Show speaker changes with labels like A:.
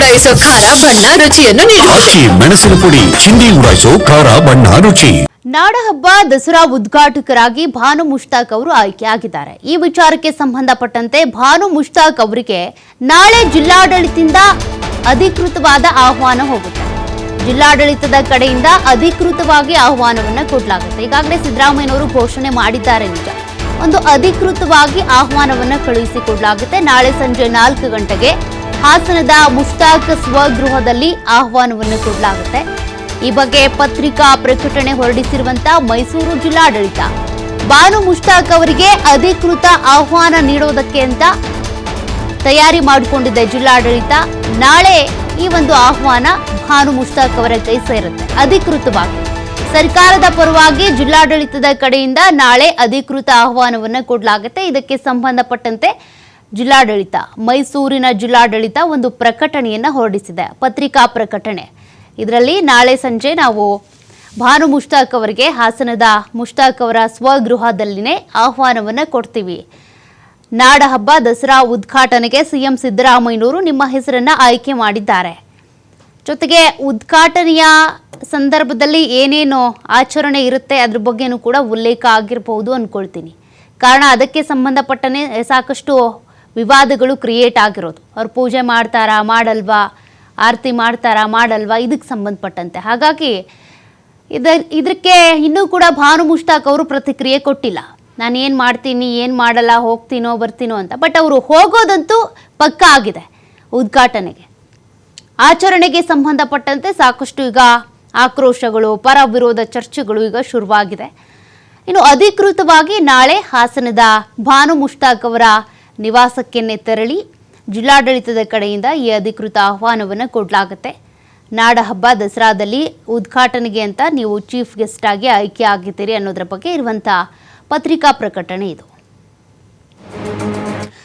A: ಉಡಾಯಿಸೋ ಖಾರ ಬಣ್ಣ ರುಚಿಯನ್ನು ನೀಡುತ್ತದೆ
B: ಮೆಣಸಿನ ಪುಡಿ ಚಿಂದಿ ಉಡಾಯಿಸೋ ಖಾರ ಬಣ್ಣ ರುಚಿ.
C: ನಾಡಹಬ್ಬ ದಸರಾ ಉದ್ಘಾಟಕರಾಗಿ ಭಾನು ಮುಷ್ತಾಕ್ ಅವರು ಆಯ್ಕೆಯಾಗಿದ್ದಾರೆ. ಈ ವಿಚಾರಕ್ಕೆ ಸಂಬಂಧಪಟ್ಟಂತೆ ಭಾನು ಮುಷ್ತಾಕ್ ಅವರಿಗೆ ನಾಳೆ ಜಿಲ್ಲಾಡಳಿತದಿಂದ ಅಧಿಕೃತವಾದ ಆಹ್ವಾನ ಹೋಗುತ್ತೆ. ಜಿಲ್ಲಾಡಳಿತದ ಕಡೆಯಿಂದ ಅಧಿಕೃತವಾಗಿ ಆಹ್ವಾನವನ್ನ ಕೊಡಲಾಗುತ್ತೆ. ಈಗಾಗಲೇ ಸಿದ್ದರಾಮಯ್ಯನವರು ಘೋಷಣೆ ಮಾಡಿದ್ದಾರೆ ನಿಜ. ಒಂದು ಅಧಿಕೃತವಾಗಿ ಆಹ್ವಾನವನ್ನ ಕಳುಹಿಸಿಕೊಡಲಾಗುತ್ತೆ ನಾಳೆ ಸಂಜೆ ನಾಲ್ಕು ಗಂಟೆಗೆ ಹಾಸನದ ಮುಸ್ತಾಕ್ ಸ್ವಗೃಹದಲ್ಲಿ ಆಹ್ವಾನವನ್ನು ಕೊಡಲಾಗುತ್ತೆ. ಈ ಬಗ್ಗೆ ಪತ್ರಿಕಾ ಪ್ರಕಟಣೆ ಹೊರಡಿಸಿರುವಂತ ಮೈಸೂರು ಜಿಲ್ಲಾಡಳಿತ. ಬಾನು ಮುಷ್ತಾಕ್ ಅವರಿಗೆ ಅಧಿಕೃತ ಆಹ್ವಾನ ನೀಡೋದಕ್ಕೆ ಅಂತ ತಯಾರಿ ಮಾಡಿಕೊಂಡಿದೆ ಜಿಲ್ಲಾಡಳಿತ, ನಾಳೆ ಈ ಒಂದು ಆಹ್ವಾನ ಭಾನು ಮುಷ್ತಾಕ್ ಅವರ ಕೈ ಸೇರುತ್ತೆ, ಅಧಿಕೃತವಾಗಿ. ಸರ್ಕಾರದ ಪರವಾಗಿ ಜಿಲ್ಲಾಡಳಿತದ ಕಡೆಯಿಂದ ನಾಳೆ ಅಧಿಕೃತ ಆಹ್ವಾನವನ್ನು ಕೊಡಲಾಗುತ್ತೆ. ಇದಕ್ಕೆ ಸಂಬಂಧಪಟ್ಟಂತೆ ಜಿಲ್ಲಾಡಳಿತ. ಮೈಸೂರಿನ ಜಿಲ್ಲಾಡಳಿತ ಒಂದು ಪ್ರಕಟಣೆಯನ್ನ ಹೊರಡಿಸಿದೆ. ಪತ್ರಿಕಾ ಪ್ರಕಟಣೆ. ಇದರಲ್ಲಿ ನಾಳೆ ಸಂಜೆ ನಾವು ಭಾನು ಮುಷ್ತಾಕ್ ಅವರಿಗೆ, ಹಾಸನದ ಮುಷ್ತಾಕ್ ಅವರ ಸ್ವಗೃಹದಲ್ಲಿನೇ ಆಹ್ವಾನವನ್ನು ಕೊಡ್ತೀವಿ. ನಾಡ ಹಬ್ಬ ದಸರಾ ಉದ್ಘಾಟನೆಗೆ ಸಿಎಂ ಸಿದ್ದರಾಮಯ್ಯನವರು ನಿಮ್ಮ ಹೆಸರನ್ನ ಆಯ್ಕೆ ಮಾಡಿದ್ದಾರೆ. ಜೊತೆಗೆ ಉದ್ಘಾಟನೆಯ ಸಂದರ್ಭದಲ್ಲಿ ಏನೇನು ಆಚರಣೆ ಇರುತ್ತೆ ಅದ್ರ ಬಗ್ಗೆನೂ ಕೂಡ ಉಲ್ಲೇಖ ಆಗಿರಬಹುದು ಅಂದ್ಕೊಳ್ತೀನಿ ಕಾರಣ ಅದಕ್ಕೆ ಸಂಬಂಧಪಟ್ಟನೆ ಸಾಕಷ್ಟು ವಿವಾದಗಳು ಕ್ರಿಯೇಟ್ ಆಗಿರೋದು. ಅವ್ರು ಪೂಜೆ ಮಾಡ್ತಾರಾ, ಮಾಡಲ್ವಾ? ಆರತಿ ಮಾಡ್ತಾರಾ, ಮಾಡಲ್ವಾ? ಇದಕ್ಕೆ ಸಂಬಂಧಪಟ್ಟಂತೆ. ಹಾಗಾಗಿ ಇದ ಇದಕ್ಕೆ ಇನ್ನೂ ಕೂಡ ಭಾನು ಮುಷ್ತಾಕ್ ಅವರು ಪ್ರತಿಕ್ರಿಯೆ ಕೊಟ್ಟಿಲ್ಲ. ನಾನು ಏನು ಮಾಡ್ತೀನಿ, ಏನು ಮಾಡಲ್ಲ, ಹೋಗ್ತೀನೋ, ಬರ್ತೀನೋ ಅಂತ. ಬಟ್ ಅವರು ಹೋಗೋದಂತೂ ಪಕ್ಕ ಆಗಿದೆ ಉದ್ಘಾಟನೆಗೆ. ಆಚರಣೆಗೆ ಸಂಬಂಧಪಟ್ಟಂತೆ ಸಾಕಷ್ಟು ಈಗ ಆಕ್ರೋಶಗಳು ಪರ ವಿರೋಧ ಚರ್ಚೆಗಳು ಈಗ ಶುರುವಾಗಿದೆ. ಇನ್ನು ಅಧಿಕೃತವಾಗಿ ನಾಳೆ ಹಾಸನದ ಭಾನು ಮುಷ್ತಾಕ್ ಅವರ ನಿವಾಸಕ್ಕೆನೆ ತೆರಳಿ ಜಿಲ್ಲಾಡಳಿತದ ಕಡೆಯಿಂದ ಈ ಅಧಿಕೃತ ಆಹ್ವಾನವನ್ನು ಕೊಡಲಾಗುತ್ತೆ. ನಾಡಹಬ್ಬ ದಸರಾದಲ್ಲಿ ಉದ್ಘಾಟನೆಗೆ ಅಂತ ನೀವು ಚೀಫ್ ಗೆಸ್ಟ್ ಆಗಿ ಆಯ್ಕೆ ಆಗಿದ್ದೀರಿ ಅನ್ನೋದ್ರ ಬಗ್ಗೆ ಇರುವಂಥ ಪತ್ರಿಕಾ ಪ್ರಕಟಣೆ ಇದು.